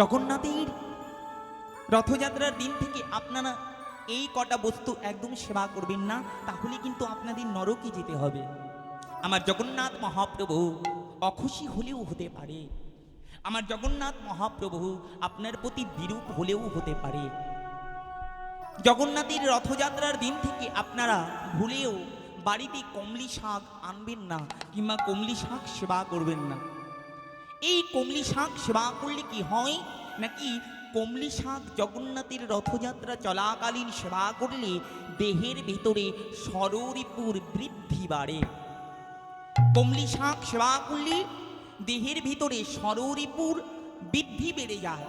জগন্নাথের রথযাত্রার দিন থেকে আপনারা এই কটা বস্তু একদম সেবা করবেন না, তাহলে কিন্তু আপনাদের নরকে যেতে হবে। আমার জগন্নাথ মহাপ্রভু অখুশি হলেও হতে পারে। আমার জগন্নাথ মহাপ্রভু আপনার প্রতি বিরূপ হলেও হতে পারে। জগন্নাথের রথযাত্রার দিন থেকে আপনারা ভুলেও বাড়িতে কমলি শাক আনবেন না, কিংবা কমলি শাক সেবা করবেন না। এই কমলি শাক সেবা করলে কি হয়? নাকি কমলি শাক জগন্নাথের রথযাত্রা চলাকালীন সেবা করলে দেহের ভেতরে সররিপুর বৃদ্ধি বাড়ে? কমলি শাক সেবা করলে দেহের ভিতরে সররিপুর বৃদ্ধি বেড়ে যায়।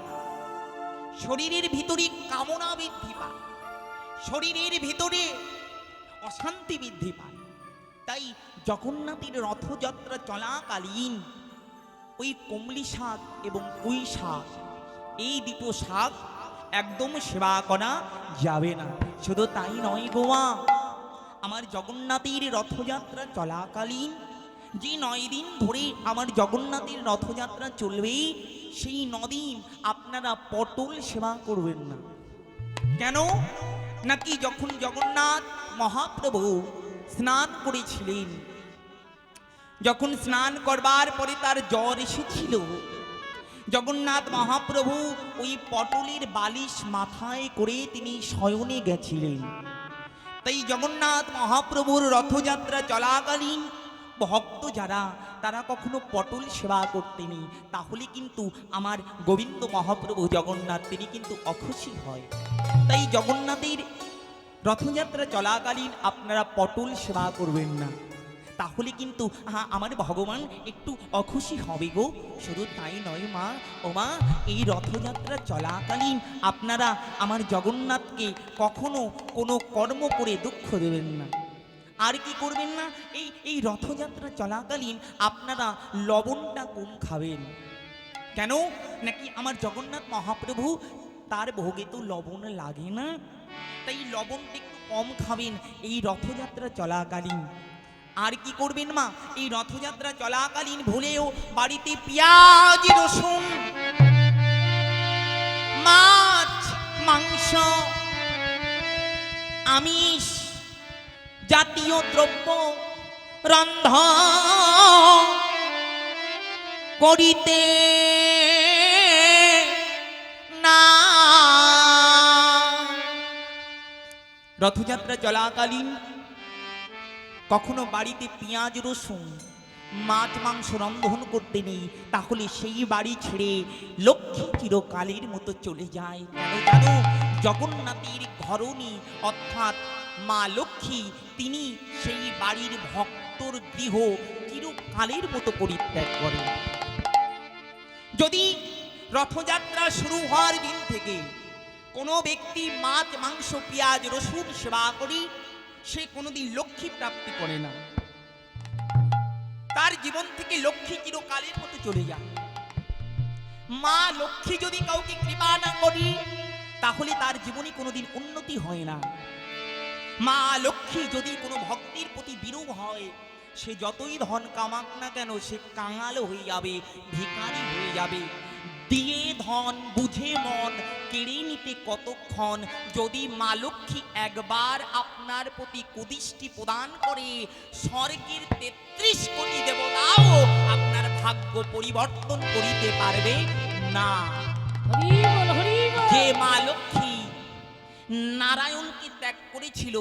শরীরের ভিতরে কামনা বৃদ্ধি পায়। শরীরের ভিতরে অশান্তি বৃদ্ধি পায়। তাই জগন্নাথের রথযাত্রা চলাকালীন ওই কমলি শাক এবং পুঁই শাক। এই দুটো শাক একদম সেবা করা যাবে না। শুধু তাই নয় গোয়া আমার জগন্নাথের রথযাত্রা চলাকালীন, যে নয় দিন ধরে আমার জগন্নাথের রথযাত্রা চলবে, সেই নদিন আপনারা পটল সেবা করবেন না। কেন? নাকি যখন জগন্নাথ মহাপ্রভু স্নান করেছিলেন যখন স্নান করবার পরে তার জ্বর এসেছিল, জগন্নাথ মহাপ্রভু ওই পটলের বালিশ মাথায় করে তিনি শয়নে গেছিলেন। তাই জগন্নাথ মহাপ্রভুর রথযাত্রা চলাকালীন ভক্ত যারা, তারা কখনো পটল সেবা করতেনি। তাহলে কিন্তু আমার গোবিন্দ মহাপ্রভু জগন্নাথ, তিনি কিন্তু অখুশি হয়। তাই জগন্নাথের রথযাত্রা চলাকালীন আপনারা পটল সেবা করবেন না। তাহলে কিন্তু আমার ভগবান একটু অখুশি হবে গো। শুধু তাই নয় মা, ও মা, এই রথযাত্রা চলাকালীন আপনারা আমার জগন্নাথকে কখনো কোনো কর্ম করে দুঃখ দেবেন না। আর কি করবেন না? এই এই রথযাত্রা চলাকালীন আপনারা লবণটা কম খাবেন? কেন? নাকি আমার জগন্নাথ মহাপ্রভু তার ভোগে তো লবণ লাগে না? তাই লবণটা একটু কম খাবেন এই রথযাত্রা চলাকালীন। আর কি করবেন মা? এই রথযাত্রা চলাকালীন ভুলেও বাড়িতে পেঁয়াজ, রসুন, মাছ, মাংস, আমিষ জাতীয় দ্রব্য রন্ধ করিতে না। রথযাত্রা চলাকালীন কখনো বাড়িতে পেঁয়াজ রসুন, মাছ মাংস রন্ধন করতে নেই, তাহলে সেই বাড়ি ছেড়ে লক্ষ্মী চিরকালের মতো চলে যায়। কেন জানো? জগন্নাথের ঘরণী, অর্থাৎ মা লক্ষ্মী, তিনি সেই বাড়ির ভক্তর গৃহ চিরকালের মতো পরিত্যাগ করেন। যদি রথযাত্রা শুরু হওয়ার দিন থেকে কোনো ব্যক্তি মাছ, মাংস, পেঁয়াজ, রসুন সেবা করি সে কোনোদিন লক্ষ্মী প্রাপ্তি করে না। তার জীবন থেকে লক্ষ্মী চিরকালের মতো চলে যায়। মা লক্ষ্মী যদি কাউকে কৃপা না করি, তাহলে তার জীবনে কোনোদিন উন্নতি হয় না। মা লক্ষ্মী যদি কোনো ভক্তির প্রতি বিরূপ হয়, সে যতই ধন কামাক না কেন, সে কাঙাল হয়ে যাবে ভিকারি হয়ে যাবে। দিয়ে ধন বুঝে মন কেড়ে নিতে কতক্ষণ? যদি মা লক্ষ্মী একবার আপনার প্রতি কুদৃষ্টি প্রদান করে স্বর্গের তেত্রিশ কোটি দেবতাও আপনার ভাগ্য পরিবর্তন করিতে পারবে না। যে মা লক্ষ্মী নারায়ণকে ত্যাগ করেছিল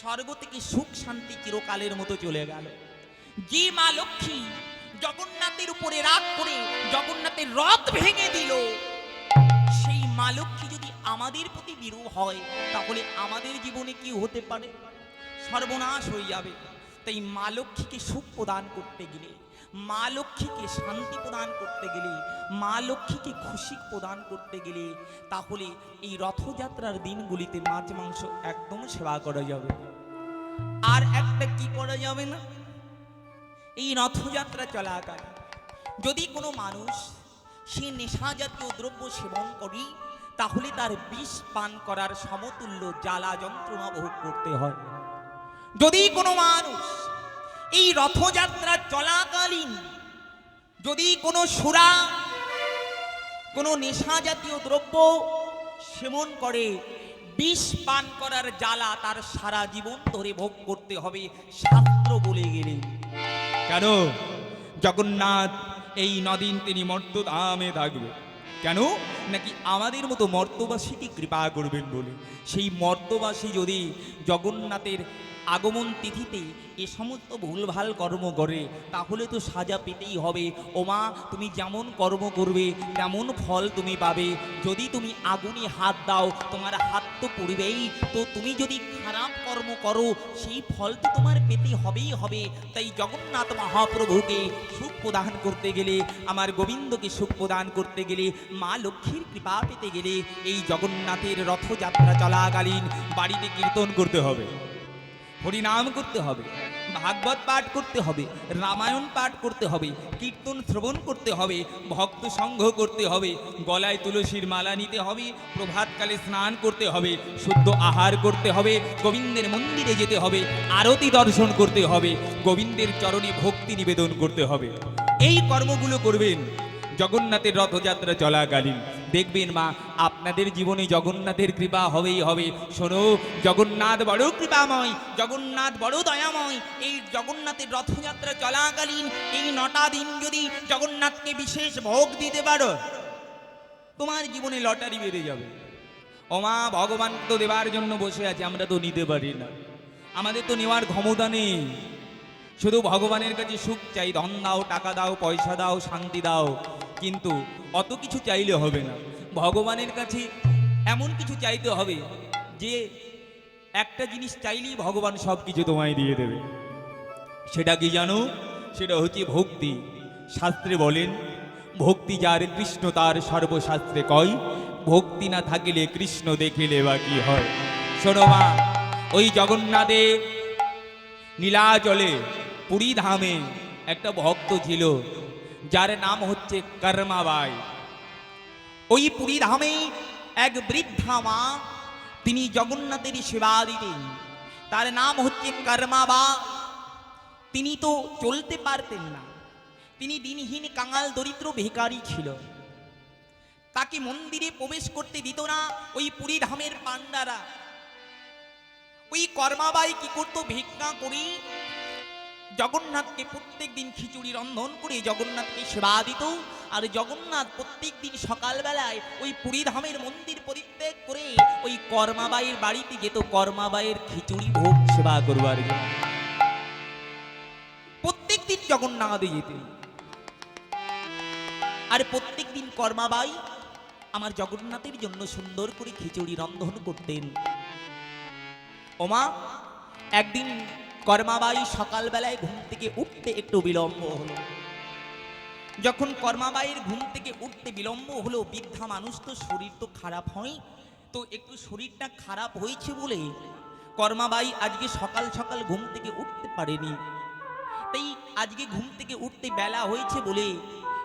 স্বর্গ থেকে সুখ শান্তি চিরকালের মতো চলে গেল। যে মা লক্ষ্মী জগন্নাথের উপরে রাগ করে জগন্নাথের রথ ভেঙে দিল। সেই মা লক্ষ্মী যদি আমাদের প্রতি বিরূপ হয়, তাহলে আমাদের জীবনে কি হতে পারে? সর্বনাশ হয়ে যাবে। তাই মা লক্ষ্মীকে সুখ প্রদান করতে গেলে, মা লক্ষ্মীকে শান্তি প্রদান করতে গেলে, মা লক্ষ্মীকে খুশি প্রদান করতে গেলে, তাহলে এই রথযাত্রার দিনগুলিতে মাছ মাংস একদম সেবা করা যাবে। আর একটা কি করা যাবে না? এই রথযাত্রা চলাকাল যদি কোনো মানুষ সে নেশা জাতীয় দ্রব্য সেবন করি, তাহলে তার বিষ পান করার সমতুল্য জ্বালা যন্ত্রণা ভোগ করতে হয়। যদি কোনো মানুষ এই রথযাত্রা চলাকালীন যদি কোনো সুরা, কোনো নেশা জাতীয় দ্রব্য সেবন করে, বিষ পান করার জ্বালা তার সারা জীবন ধরে ভোগ করতে হবে, শাস্ত্র বলে গেলে কেন? জগন্নাথ এই নদিন তিনি মর্তদামে থাকবে। কেন? নাকি আমাদের মতো মর্তবাসীকে কৃপা করবেন বলে? সেই মর্তবাসী যদি জগন্নাথের আগমন তিথিতে এ সমস্ত ভুলভাল কর্ম করে, তাহলে তো সাজা পেতেই হবে। ওমা, তুমি যেমন কর্ম করবে, তেমন ফল তুমি পাবে। যদি তুমি আগুনে হাত দাও, তোমার হাত তো পড়বেই। তো তুমি যদি খারাপ কর্ম করো, সেই ফল তো তোমার পেতে হবেই হবে। তাই জগন্নাথ মহাপ্রভুকে সুখ প্রদান করতে গেলে, আমার গোবিন্দকে সুখ প্রদান করতে গেলে মা লক্ষ্মীর কৃপা পেতে গেলে এই জগন্নাথের রথযাত্রা চলাকালীন বাড়িতে কীর্তন করতে হবে। হরিনাম করতে হবে, ভাগবত পাঠ করতে হবে, রামায়ণ পাঠ করতে হবে, কীর্তন শ্রবণ করতে হবে, ভক্ত সংঘ করতে হবে, গলায় তুলসীর মালা নিতে হবে, প্রভাতকালে স্নান করতে হবে, শুদ্ধ আহার করতে হবে, গোবিন্দের মন্দিরে যেতে হবে, আরতি দর্শন করতে হবে, গোবিন্দের চরণে ভক্তি নিবেদন করতে হবে। এই কর্মগুলো করবেন জগন্নাথের রথযাত্রা চলাকালীন। দেখবেন মা, আপনাদের জীবনে জগন্নাথের কৃপা হবেই হবে। শোনো, জগন্নাথ বড় কৃপাময়, জগন্নাথ বড় দয়াময়। এই জগন্নাথের রথযাত্রা চলাকালীন এই নটা দিন যদি জগন্নাথকে বিশেষ ভোগ দিতে পারো, তোমার জীবনে লটারি বেড়ে যাবে। ওমা, ভগবান তো দেবার জন্য বসে আছে, আমরা তো নিতে পারি না। আমাদের তো নেওয়ার ক্ষমতা নেই। শুধু ভগবানের কাছে সুখ চাই, ধন দাও, টাকা দাও, পয়সা দাও, শান্তি দাও। কিন্তু অত কিছু চাইলে হবে না। ভগবানের কাছে এমন কিছু চাইতে হবে যে একটা জিনিস চাইলেই ভগবান সব কিছু তোমায় দিয়ে দেবে। সেটা কি জানো? সেটা হচ্ছে ভক্তি। শাস্ত্রে বলেন, ভক্তি যার কৃষ্ণ, তার সর্বশাস্ত্রে কয়, ভক্তি না থাকিলে কৃষ্ণ দেখিলে বা কি হয়? শোনো মা, ওই জগন্নাথের নীলাচলে পুরী ধামে একটা ভক্ত ছিল। যার নাম হচ্ছে কর্মাবাই। ওই পুরী ধামে এক বৃদ্ধা মা, তিনি জগন্নাথের সেবা দিতেন। তার নাম হচ্ছে কর্মাবা। তিনি তো চলতে পারতেন না। তিনি দিনহীন কাঙাল দরিদ্র ভিখারি ছিল। তাকে মন্দিরে প্রবেশ করতে দিত না ওই পুরী ধামের পান্ডারা ওই কর্মাবাই কি করতো ভিক্ষা করে জগন্নাথকে প্রত্যেক দিন খিচুড়ি রন্ধন করে জগন্নাথকে সেবা দিত। আর জগন্নাথ প্রত্যেক দিন সকালবেলায় ওই পুরী ধামের মন্দির পরিত্যাগ করে ওই কর্মাবাইয়ের বাড়িতে যেত, কর্মাবাইয়ের খিচুড়ি ভোগ সেবা করবার জন্য। প্রত্যেক দিন জগন্নাথে যেতেন। আর প্রত্যেক দিন কর্মাবাই আমার জগন্নাথের জন্য সুন্দর করে খিচুড়ি রন্ধন করতেন। ওমা, একদিন কর্মাবাই সকালবেলায় ঘুম থেকে উঠতে একটু বিলম্ব হলো। যখন কর্মাবাইয়ের ঘুম থেকে উঠতে বিলম্ব হলো, বৃদ্ধা মানুষ তো শরীর তো খারাপ হয়, তো একটু শরীরটা খারাপ হয়েছে বলে কর্মাবাই আজকে সকাল সকাল ঘুম থেকে উঠতে পারেনি। তাই আজকে ঘুম থেকে উঠতে বেলা হয়েছে বলে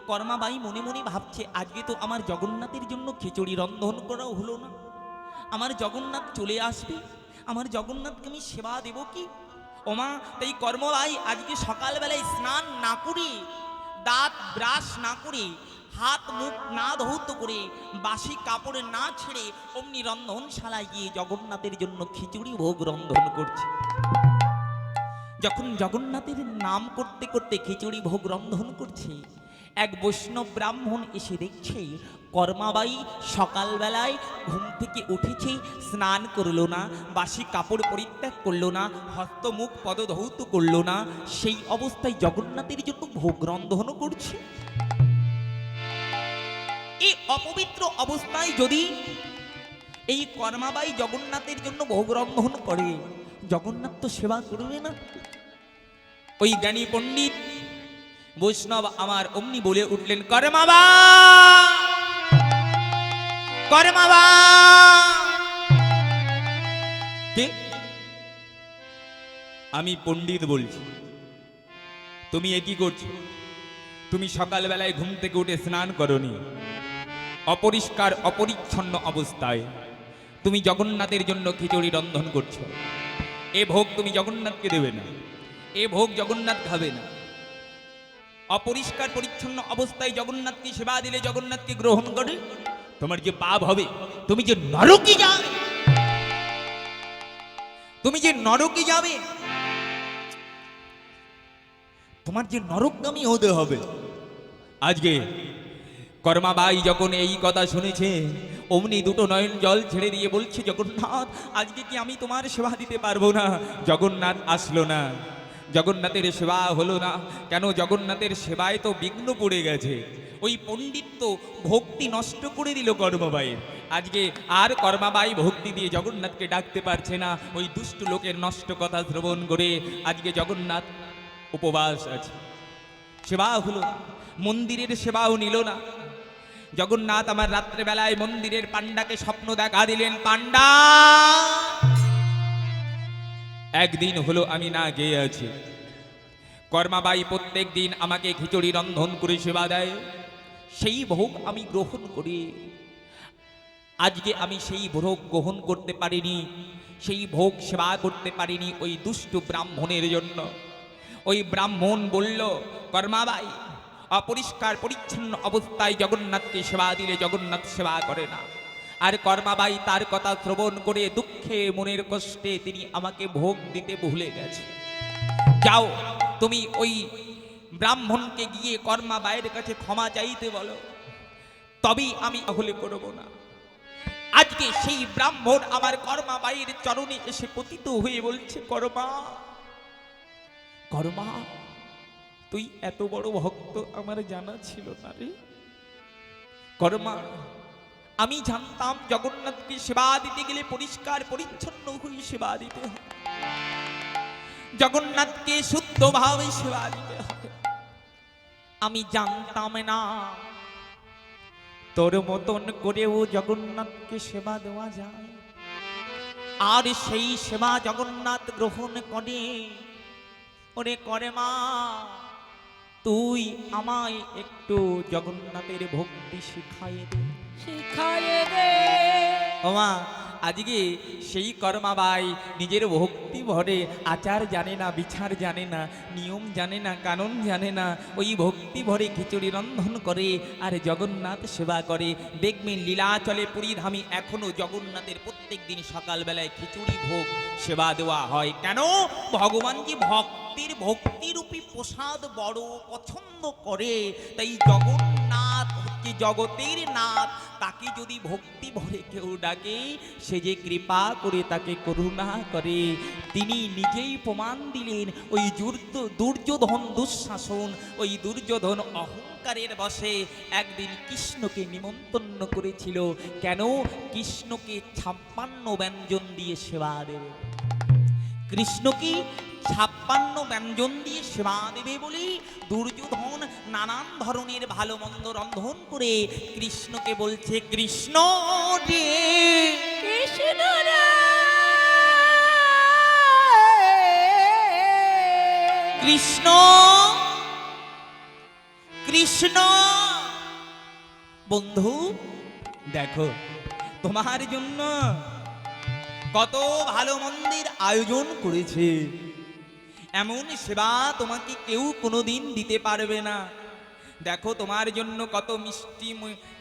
কর্মাবাই মনে মনে ভাবছে, আজকে তো আমার জগন্নাথের জন্য খিচুড়ি রন্ধন করাও হলো না। আমার জগন্নাথ চলে আসবে, আমার জগন্নাথকে আমি সেবা দেব কি? ওমা, তাই কর্মলাই আজকে সকালবেলায় স্নান না করি, দাঁত ব্রাশ না করি, হাত মুখ না ধৌত করে, বাসি কাপড়ে না ছেড়ে অমনি রন্ধনশালায় গিয়ে জগন্নাথের জন্য খিচুড়ি ভোগ রন্ধন করছে। যখন জগন্নাথের নাম করতে করতে খিচুড়ি ভোগ রন্ধন করছে এক বৈষ্ণব ব্রাহ্মণ এসে দেখছে, কর্মাবাই, সকালবেলায় ঘুম থেকে উঠেছে, স্নান করল না, বাসি কাপড় পরিত্যাগ করল না, হস্তমুখ পদধৌত করল না, সেই অবস্থায় জগন্নাথের জন্য ভোগ রন্ধনও করছে। এই অপবিত্র অবস্থায় যদি এই কর্মাবাই জগন্নাথের জন্য ভোগ রন্ধন করে, জগন্নাথ তো সেবা করবে না। ওই জ্ঞানী পণ্ডিত বৈষ্ণব আমার অমনি বলে উঠলেন, কর্মাবা! কর্মাবা! কে? আমি পণ্ডিত বলছি। তুমি এ কি করছ? তুমি সকালবেলায় ঘুম থেকে উঠে স্নান করনি। অপরিষ্কার, অপরিচ্ছন্ন অবস্থায় তুমি জগন্নাথের জন্য খিচুড়ি রন্ধন করছ। এ ভোগ তুমি জগন্নাথকে দেবে না। এ ভোগ জগন্নাথ খাবে না। অপরিষ্কার পরিচ্ছন্ন অবস্থায় জগন্নাথকে সেবা দিলে জগন্নাথকে গ্রহণ করে। তোমার যে পাপ হবে, তুমি যে নরকে যাবে, তুমি যে নরকে যাবে, তোমার যে নরকগামী হতে হবে। আজকে কর্মাবাই যখন এই কথা শুনেছে, অমনি দুটো নয়ন জল ছেড়ে দিয়ে বলছে, জগন্নাথ, আজকে কি আমি তোমার সেবা দিতে পারব না? জগন্নাথ আসলো না। জগন্নাথের সেবা হলো না। কেন জগন্নাথের সেবায় তো বিঘ্ন পড়ে গেছে। ওই পণ্ডিত তো ভক্তি নষ্ট করে দিল কর্মবাইয়ের। আজকে আর কর্মাবাই ভক্তি দিয়ে জগন্নাথকে ডাকতে পারছে না। ওই দুষ্ট লোকের নষ্ট কথা শ্রবণ করে আজকে জগন্নাথ উপবাস আছে। সেবা হলো মন্দিরের সেবাও নিল না। জগন্নাথ আমার রাত্রেবেলায় মন্দিরের পাণ্ডাকে স্বপ্ন দেখা দিলেন পান্ডা একদিন হলো আমি না গিয়ে আছি কর্মাবাই প্রত্যেক দিন আমাকে খিচুড়ি রন্ধন করে সেবা দেয়। সেই ভোগ আমি গ্রহণ করি। আজকে আমি সেই ভোগ গ্রহণ করতে পারিনি, সেই ভোগ সেবা করতে পারিনি ওই দুষ্ট ব্রাহ্মণের জন্য। ওই ব্রাহ্মণ বলল, কর্মাবাই, অপরিষ্কার পরিচ্ছন্ন অবস্থায় জগন্নাথকে সেবা দিলে জগন্নাথ সেবা করে না। আর কর্মাবাই তার কথা শ্রবণ করে দুঃখে মনের কষ্টে তিনি আমাকে ভোগ দিতে ভুলে গেছে। যাও, তুমি ওই ব্রাহ্মণকে গিয়ে কর্মাবাইয়ের কাছে ক্ষমা চাইতে বলো। তবেই আমি তাহলে করব না। আজকে সেই ব্রাহ্মণ আমার কর্মাবাইয়ের চরণে এসে পতিত হয়ে বলছে, কর্মা কর্মা, তুই এত বড় ভক্ত, আমার জানা ছিল না রে। কর্মা আমি জানতাম জগন্নাথকে সেবা দিতে গেলে পরিষ্কার পরিচ্ছন্ন হয়ে সেবা দিতে হবে। জগন্নাথকে শুদ্ধভাবে সেবা দিতে হবে। আমি জানতাম না। তোর মতন করেও জগন্নাথকে সেবা দেওয়া যায়। আর সেই সেবা জগন্নাথ গ্রহণ করে। ওরে করে মা, তুই আমায় একটু জগন্নাথের ভক্তি শিখাই দে। আজকে সেই কর্মাবাই নিজের ভক্তি ভরে আচার জানে না, বিচার জানে না, নিয়ম জানে না, কানুন জানে না, ওই ভক্তি ভরে খিচুড়ি রন্ধন করে আর জগন্নাথ সেবা করে। দেখবেন লীলাচলে পুরীধামী এখনও জগন্নাথের প্রত্যেক দিন সকালবেলায় খিচুড়ি ভোগ সেবা দেওয়া হয়। কেন? ভগবান যে ভক্তির, ভক্তিরূপী প্রসাদ বড় পছন্দ করে, তাই জগন্নাথ হচ্ছে জগতের নাথ, তাকে যদি ভক্তি ভরে কেউ ডাকে, সে যে কৃপা করে তাকে করুণা করে। তিনি নিজেই প্রমাণ দিলেন, ওই দুর্য, দুর্যোধন দুঃশাসন, ওই দুর্যোধন অহংকারের বসে একদিন কৃষ্ণকে নিমন্ত্রণ করেছিল। কেন? কৃষ্ণকে ছাপ্পান্ন ব্যঞ্জন দিয়ে সেবা দেবে। কৃষ্ণকে ছাপ্পান্ন ব্যঞ্জন দিয়ে সেবা দেবে বলে দুর্যোধন নানান ধরনের ভালো মন্দ রন্ধন করে কৃষ্ণকে বলছে কৃষ্ণ রে কৃষ্ণ কৃষ্ণ কৃষ্ণ বন্ধু দেখো তোমার জন্য কত ভালো মন্দির আয়োজন করেছে। এমন সেবা তোমাকে কেউ কোনো দিন দিতে পারবে না। দেখো তোমার জন্য কত মিষ্টি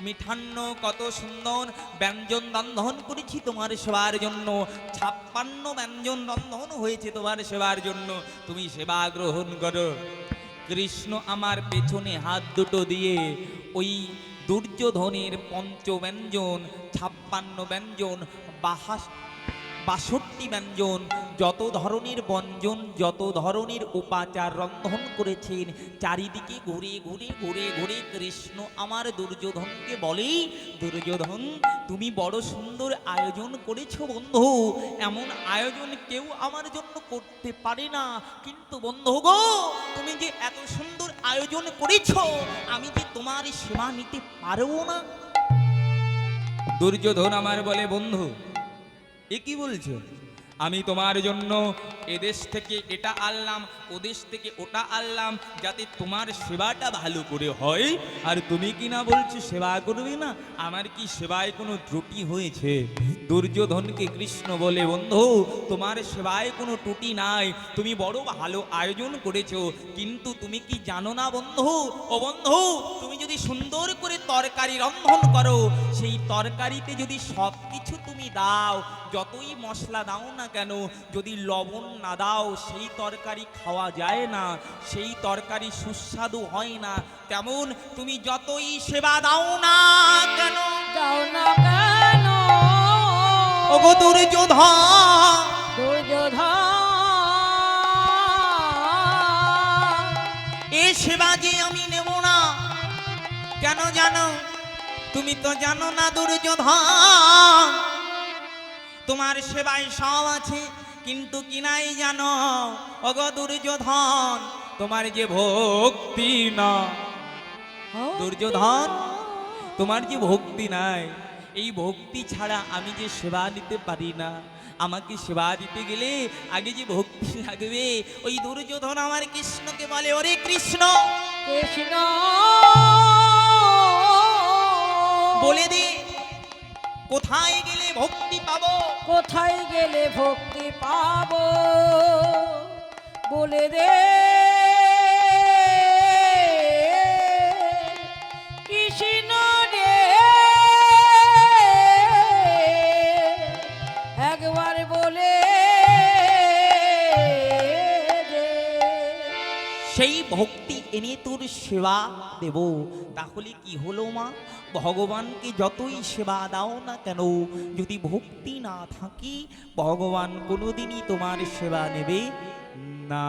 মিঠান্ন, কত সুন্দর ব্যঞ্জন রন্ধন করেছি তোমার সেবার জন্য। ছাপ্পান্ন ব্যঞ্জন রন্ধন হয়েছে তোমার সেবার জন্য। তুমি সেবা গ্রহণ করো। কৃষ্ণ আমার পেছনে হাত দুটো দিয়ে ওই দুর্যোধনের পঞ্চ ব্যঞ্জন ছাপ্পান্ন ব্যঞ্জন, বাহাস বাষট্টি ব্যঞ্জন, যত ধরনের বঞ্জন যত ধরনের উপাচার রন্ধন করেছেন, চারিদিকে ঘুরে ঘুরে ঘুরে ঘুরে কৃষ্ণ আমার দুর্যোধনকে বলে, দুর্যোধন, তুমি বড় সুন্দর আয়োজন করেছ বন্ধু। এমন আয়োজন কেউ আমার জন্য করতে পারে না। কিন্তু বন্ধু গো, তুমি যে এত সুন্দর আয়োজন করেছ, আমি যে তোমার সেবা নিতে পারব না। দুর্যোধন আমার বলে, বন্ধু এ কি বলছো? আমি তোমার জন্য এদেশ থেকে এটা আনলাম ওদেশ থেকে ওটা আনলাম, যাতে তোমার সেবাটা ভালো করে হয়। আর তুমি কি না বলছো, সেবা করবে না? আমার কি সেবায় কোনো ত্রুটি হয়েছে? দুর্যোধনকে কৃষ্ণ বলে, বন্ধু, তোমার সেবায় কোনো ত্রুটি নাই। তুমি বড় ভালো আয়োজন করেছ, কিন্তু তুমি কি জানো না, বন্ধু? ও বন্ধু, তুমি যদি সুন্দর করে তরকারি রন্ধন করো, সেই তরকারিতে যদি সব কিছু তুমি দাও, যতই মশলা দাও না কেন? যদি লবণ না দাও সেই তরকারি খাওয়া যায় না সেই তরকারি সুস্বাদু হয় না। তেমন তুমি যতই সেবা দাও না কেন? যাও না কেন? ওগো দুর্যোধন! দুর্যোধন! এ সেবা যে আমি নেব না কেন জানো? তুমি তো জানো না দুর্যোধন! তোমার সেবায় সব আছে কিন্তু কি নাই জানো? অগ দুর্যোধন তোমার যে ভক্তি না। দুর্যোধন তোমার যে ভক্তি নাই। এই ভক্তি ছাড়া আমি যে সেবা দিতে পারি না। আমাকে সেবা দিতে গেলে আগে যে ভক্তি লাগবে ওই দুর্যোধন আমার কৃষ্ণকে বলে ওরে কৃষ্ণ! কৃষ্ণ! বলে দে কোথায় গেলে ভক্তি পাবো? কোথায় গেলে ভক্তি পাবো? বলে দে। কৃষ্ণ রে। একবার বলে সেই ভক্তি এনে তোর সেবা দেব। তাহলে কি হলো মা? ভগবানকে যতই সেবা দাও না কেন, যদি ভক্তি না থাকি, ভগবান কোনোদিনই তোমার সেবা নেবে না।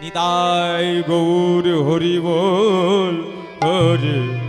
নিতাই গৌর হরি বল, হরে